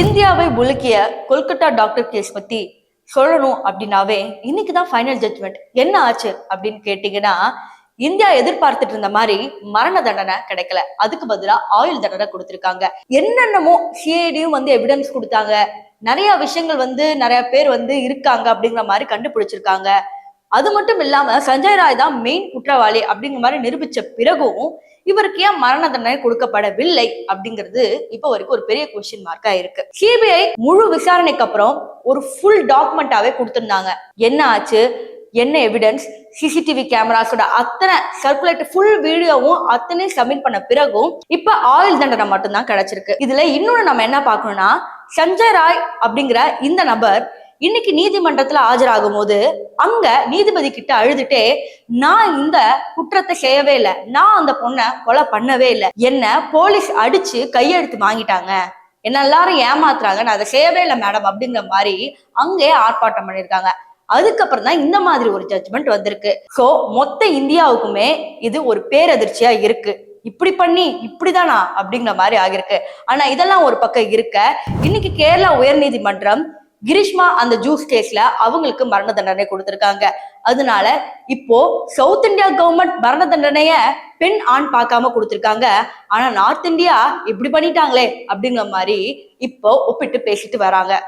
இந்தியாவை உலுக்கிய Kolkata doctor case பத்தி சொல்லணும் அப்படின்னாவே இன்னைக்கு தான் ஃபைனல் ஜட்மெண்ட் என்ன ஆச்சு அப்படின்னு கேட்டீங்கன்னா இந்தியா எதிர்பார்த்துட்டு இருந்த மாதிரி மரண தண்டனை கிடைக்கல. அதுக்கு பதிலா ஆயுள் தண்டனை கொடுத்திருக்காங்க. என்னென்னமோ சிஐடியும் வந்து எவிடன்ஸ் கொடுத்தாங்க. நிறைய விஷயங்கள் வந்து நிறைய பேர் வந்து இருக்காங்க அப்படிங்கிற மாதிரி கண்டுபிடிச்சிருக்காங்க. அது மட்டும் இல்லாம சஞ்சய் ராய் தான் மெயின் குற்றவாளி அப்படிங்கிற மாதிரி நிரூபிச்ச பிறகும் இவருக்கு ஏன் மரண தண்டனை கொடுக்கப்படவில்லை அப்படிங்கிறது இப்போ வரைக்கும் ஒரு பெரிய கொஸ்டின் மார்க்கா இருக்கு. சிபிஐ முழு விசாரணைக்கு அப்புறம் ஒரு ஃபுல் டாக்குமெண்டாவே கொடுத்திருந்தாங்க. என்ன ஆச்சு? என்ன எவிடன்ஸ் சிசிடிவி கேமராஸோட அத்தனை சர்க்குலேட் ஃபுல் வீடியோவும் அத்தனை சப்மிட் பண்ண பிறகும் இப்ப ஆயுள் தண்டனை மட்டும்தான் கிடைச்சிருக்கு. இதுல இன்னொன்னு நம்ம என்ன பார்க்கணும்னா சஞ்சய் ராய் அப்படிங்கிற இந்த நபர் இன்னைக்கு நீதிமன்றத்துல ஆஜராகும் போது அங்க நீதிபதி கிட்ட அழுதுட்டே நான் இந்த குற்றத்தை செய்யவே இல்லை. நான் அந்த பொண்ணை கொலை பண்ணவே இல்லை. என்ன போலீஸ் அடிச்சு கையெழுத்து வாங்கிட்டாங்க. என்ன எல்லாரும் ஏமாத்துறாங்க. நான் அதை செய்யவே இல்லை மேடம் அப்படிங்கிற மாதிரி அங்கே ஆர்ப்பாட்டம் பண்ணியிருக்காங்க. அதுக்கப்புறம் தான் இந்த மாதிரி ஒரு ஜட்ஜ்மெண்ட் வந்திருக்கு. சோ மொத்த இந்தியாவுக்குமே இது ஒரு பேரதிர்ச்சியா இருக்கு. இப்படி பண்ணி இப்படிதானா? அப்படிங்கிற மாதிரி ஆகிருக்கு ஆனா இதெல்லாம் ஒரு பக்கம் இருக்க இன்னைக்கு கேரளா உயர்நீதிமன்றம் கிரிஷ்மா அந்த ஜூஸ் கேஸ்ல அவங்களுக்கு மரண தண்டனை கொடுத்திருக்காங்க. அதனால இப்போ சவுத் இந்தியா கவர்மெண்ட் மரண தண்டனைய பெண் ஆண் பார்க்காம கொடுத்திருக்காங்க. ஆனா நார்த் இந்தியா இப்படி பண்ணிட்டாங்களே அப்படிங்கிற மாதிரி இப்போ ஒப்பிட்டு பேசிட்டு வராங்க.